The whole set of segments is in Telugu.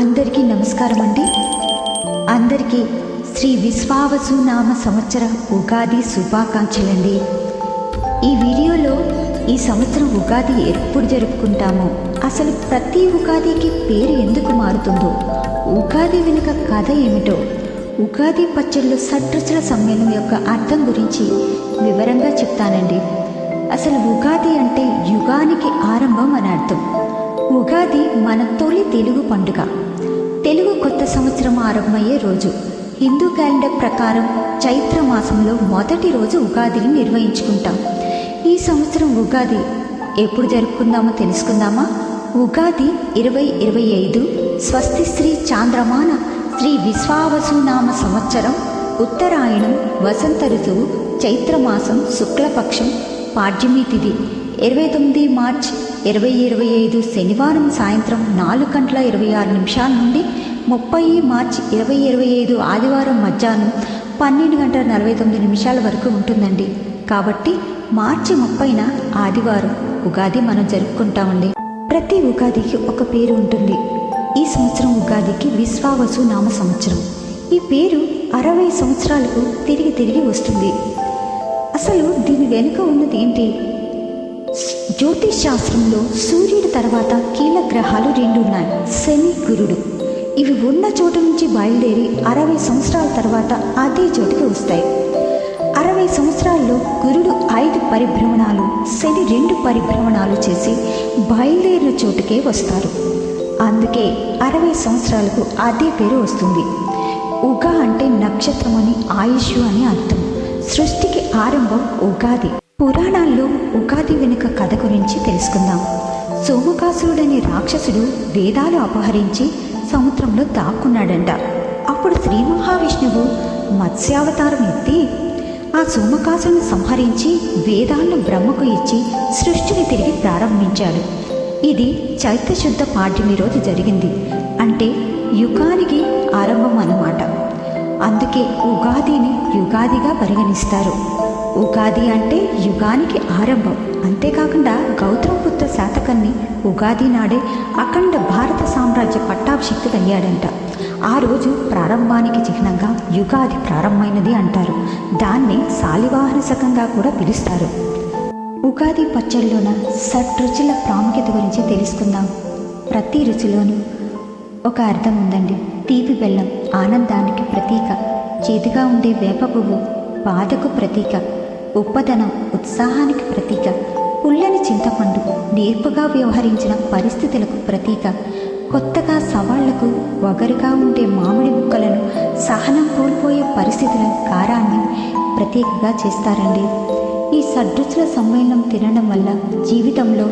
అందరికీ నమస్కారం అండి. అందరికీ శ్రీ విశ్వావసు నామ సంవత్సర ఉగాది శుభాకాంక్షలండి. ఈ వీడియోలో ఈ సంవత్సరం ఉగాది ఎప్పుడు జరుపుకుంటామో అసలు ప్రతి ఉగాదికి పేరు ఎందుకు మారుతుందో ఉగాది వెనుక కథ ఏమిటో ఉగాది పచ్చళ్ళు షడ్రుచుల సమ్మేళనం యొక్క అర్థం గురించి వివరంగా చెప్తానండి. అసలు ఉగాది అంటే యుగానికి ఆరంభం అని అర్థం. ఉగాది మన తొలి తెలుగు పండుగ. తెలుగు కొత్త సంవత్సరం ఆరంభమయ్యే రోజు. హిందూ క్యాలెండర్ ప్రకారం చైత్ర మాసంలో మొదటి రోజు ఉగాదిని నిర్వహించుకుంటాం. ఈ సంవత్సరం ఉగాది ఎప్పుడు జరుపుకుందామో తెలుసుకుందామా? ఉగాది ఇరవై ఇరవై ఐదు స్వస్తి శ్రీ చాంద్రమాన శ్రీ విశ్వావసునామ సంవత్సరం ఉత్తరాయణం వసంత ఋతువు చైత్రమాసం శుక్లపక్షం పాడ్యమి తిథి. ఇరవై తొమ్మిది మార్చ్ ఇరవై ఇరవై ఐదు శనివారం సాయంత్రం నాలుగు గంటల ఇరవై ఆరు నిమిషాల నుండి ముప్పై మార్చ్ ఇరవై ఇరవై ఐదు ఆదివారం మధ్యాహ్నం పన్నెండు గంటల నలభై తొమ్మిది నిమిషాల వరకు ఉంటుందండి. కాబట్టి మార్చి ముప్పైన ఆదివారం ఉగాది మనం జరుపుకుంటామండి. ప్రతి ఉగాదికి ఒక పేరు ఉంటుంది. ఈ సంవత్సరం ఉగాదికి విశ్వావసు నామ సంవత్సరం. ఈ పేరు అరవై సంవత్సరాలకు తిరిగి తిరిగి వస్తుంది. అసలు దీని వెనుక ఉన్నది ఏంటి? జ్యోతిష్ శాస్త్రంలో సూర్యుడి తర్వాత కీలక గ్రహాలు రెండు ఉన్నాయి శని గురుడు. ఇవి ఉన్న చోటు నుంచి బయలుదేరి అరవై సంవత్సరాల తర్వాత అదే చోటుకి వస్తాయి. అరవై సంవత్సరాల్లో గురుడు ఐదు పరిభ్రమణాలు శని రెండు పరిభ్రమణాలు చేసి బయలుదేరిన చోటుకే వస్తారు. అందుకే అరవై సంవత్సరాలకు అదే పేరు వస్తుంది. ఉగా అంటే నక్షత్రం అని ఆయుష్ అని అర్థం. సృష్టికి ఆరంభం ఉగాది. పురాణాల్లో ఉగాది వెనుక కథ గురించి తెలుసుకుందాం. సోమకాసురుడనే రాక్షసుడు వేదాలు అపహరించి సముద్రంలో దాక్కున్నాడంట. అప్పుడు శ్రీ మహావిష్ణువు మత్స్యావతారం ఎత్తి ఆ సోమకాసుని సంహరించి వేదాలను బ్రహ్మకు ఇచ్చి సృష్టిని తిరిగి ప్రారంభించాడు. ఇది చైత్రశుద్ధ పాడ్యమి రోజు జరిగింది. అంటే యుగానికి ఆరంభం అన్నమాట. అందుకే ఉగాదిని యుగాదిగా పరిగణిస్తారు. ఉగాది అంటే యుగానికి ఆరంభం. అంతేకాకుండా గౌతమపుత్ర శాతకర్ణి ఉగాది నాడే అఖండ భారత సామ్రాజ్య పట్టాభిషిక్తుడయ్యాడంట. ఆ రోజు ప్రారంభానికి చిహ్నంగా యుగాది ప్రారంభమైనది అంటారు. దాన్ని శాలివాహన శకంగా కూడా పిలుస్తారు. ఉగాది పచ్చడిలోన రుచుల ప్రాముఖ్యత గురించి తెలుసుకుందాం. ప్రతి రుచిలోనూ ఒక అర్థం ఉందండి. తీపి బెల్లం ఆనందానికి ప్రతీక. చేదుగా ఉండే వేప పువ్వు బాధకు ప్రతీక. ఉప్పదనం ఉత్సాహానికి ప్రతీక. పుల్లని చింతపండు నేర్పుగా వ్యవహరించిన పరిస్థితులకు ప్రతీక. కొత్తగా సవాళ్ళకు వగరుగా ఉండే మామిడి ముక్కలను సహనం కోల్పోయే పరిస్థితుల కారాన్ని ప్రత్యేకగా చేస్తారండి. ఈ సడ్రుచుల సమ్మేళనం తినడం వల్ల జీవితంలో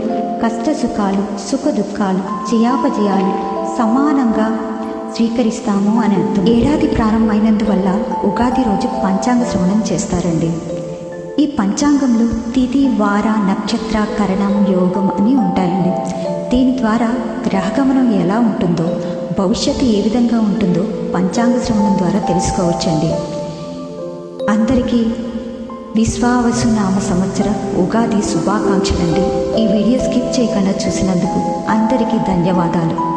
కష్ట సుఖాలు సుఖ దుఃఖాలు జయాపజయాలు సమానంగా స్వీకరిస్తాము అని అర్థం. ఏడాది ప్రారంభమైనందువల్ల ఉగాది రోజు పంచాంగ శ్రవణం చేస్తారండి. ఈ పంచాంగంలో తిథి వార నక్షత్ర కరణం యోగం అని ఉంటాయండి. దీని ద్వారా గ్రహగమనం ఎలా ఉంటుందో భవిష్యత్తు ఏ విధంగా ఉంటుందో పంచాంగ శ్రవణం ద్వారా తెలుసుకోవచ్చండి. అందరికీ విశ్వావసు నామ సంవత్సర ఉగాది శుభాకాంక్షలండి. ఈ వీడియో స్కిప్ చేయకుండా చూసినందుకు అందరికీ ధన్యవాదాలు.